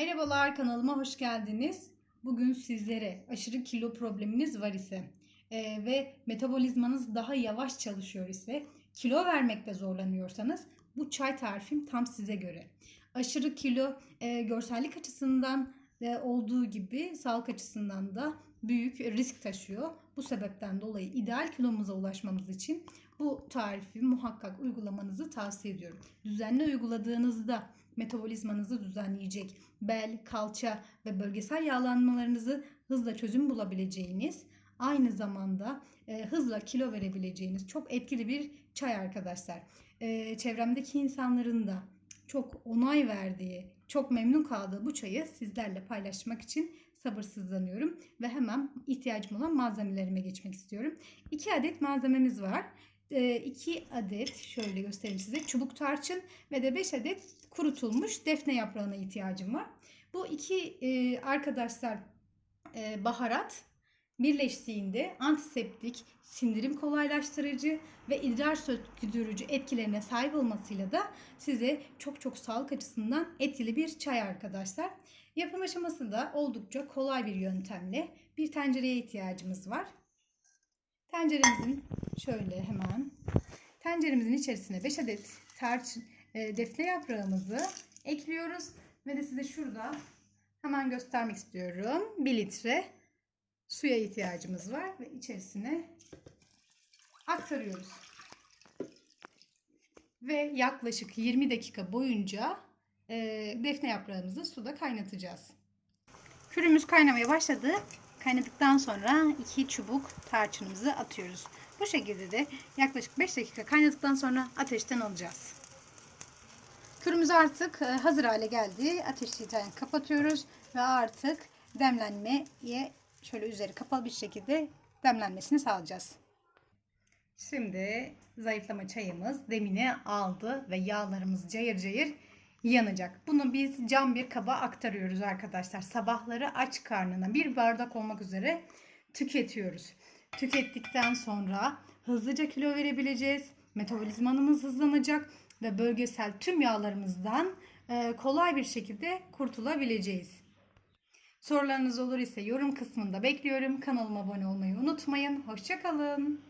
Merhabalar kanalıma hoş geldiniz. Bugün sizlere aşırı kilo probleminiz var ise e, ve metabolizmanız daha yavaş çalışıyor ise kilo vermekte zorlanıyorsanız bu çay tarifim tam size göre. Aşırı kilo e, görsellik açısından olduğu gibi sağlık açısından da büyük risk taşıyor. Bu sebepten dolayı ideal kilomuza ulaşmamız için bu tarifi muhakkak uygulamanızı tavsiye ediyorum. Düzenli uyguladığınızda metabolizmanızı düzenleyecek, bel, kalça ve bölgesel yağlanmalarınızı hızla çözüm bulabileceğiniz, aynı zamanda e, hızla kilo verebileceğiniz çok etkili bir çay arkadaşlar. E, çevremdeki insanların da çok onay verdiği, çok memnun kaldığı bu çayı sizlerle paylaşmak için sabırsızlanıyorum ve hemen ihtiyacım olan malzemelerime geçmek istiyorum. 2 adet malzememiz var. 2 adet şöyle göstereyim size çubuk tarçın ve de 5 adet kurutulmuş defne yaprağına ihtiyacım var. Bu iki e, arkadaşlar e, baharat birleştiğinde antiseptik, sindirim kolaylaştırıcı ve idrar söktürücü etkilerine sahip olmasıyla da size çok çok sağlık açısından etkili bir çay arkadaşlar. Yapım aşaması da oldukça kolay bir yöntemle bir tencereye ihtiyacımız var. Tenceremizin şöyle hemen tenceremizin içerisine 5 adet tarçın e, defne yaprağımızı ekliyoruz ve de size şurada hemen göstermek istiyorum. 1 litre suya ihtiyacımız var ve içerisine aktarıyoruz. Ve yaklaşık 20 dakika boyunca e, defne yaprağımızı suda kaynatacağız. Kürümüz kaynamaya başladı. Kaynadıktan sonra 2 çubuk tarçınımızı atıyoruz. Bu şekilde de yaklaşık 5 dakika kaynadıktan sonra ateşten alacağız. Kürümüz artık e, hazır hale geldi. Ateşi kapatıyoruz ve artık demlenmeye şöyle üzeri kapalı bir şekilde demlenmesini sağlayacağız. Şimdi zayıflama çayımız demini aldı ve yağlarımız cayır cayır yanacak. Bunu biz cam bir kaba aktarıyoruz arkadaşlar. Sabahları aç karnına bir bardak olmak üzere tüketiyoruz. Tükettikten sonra hızlıca kilo verebileceğiz. Metabolizmanımız hızlanacak ve bölgesel tüm yağlarımızdan e, kolay bir şekilde kurtulabileceğiz. Sorularınız olur ise yorum kısmında bekliyorum. Kanalıma abone olmayı unutmayın. Hoşçakalın.